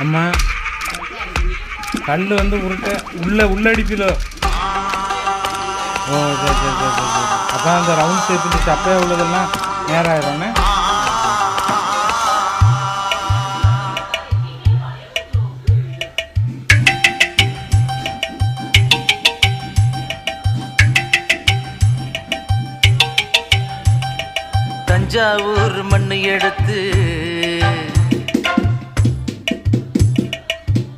அம்மா கல் வந்து உருட்ட உள்ள உள்ளடிப்பிலோ ஓ சரி சரி சரி சரி சரி. அப்போ அந்த ரவுண்ட் ஷேப்பில் சப்பையாக உள்ளதெல்லாம் நேரம் ஆயிடும்ண்ணே தஞ்சாவூர் மண்ணை எடுத்து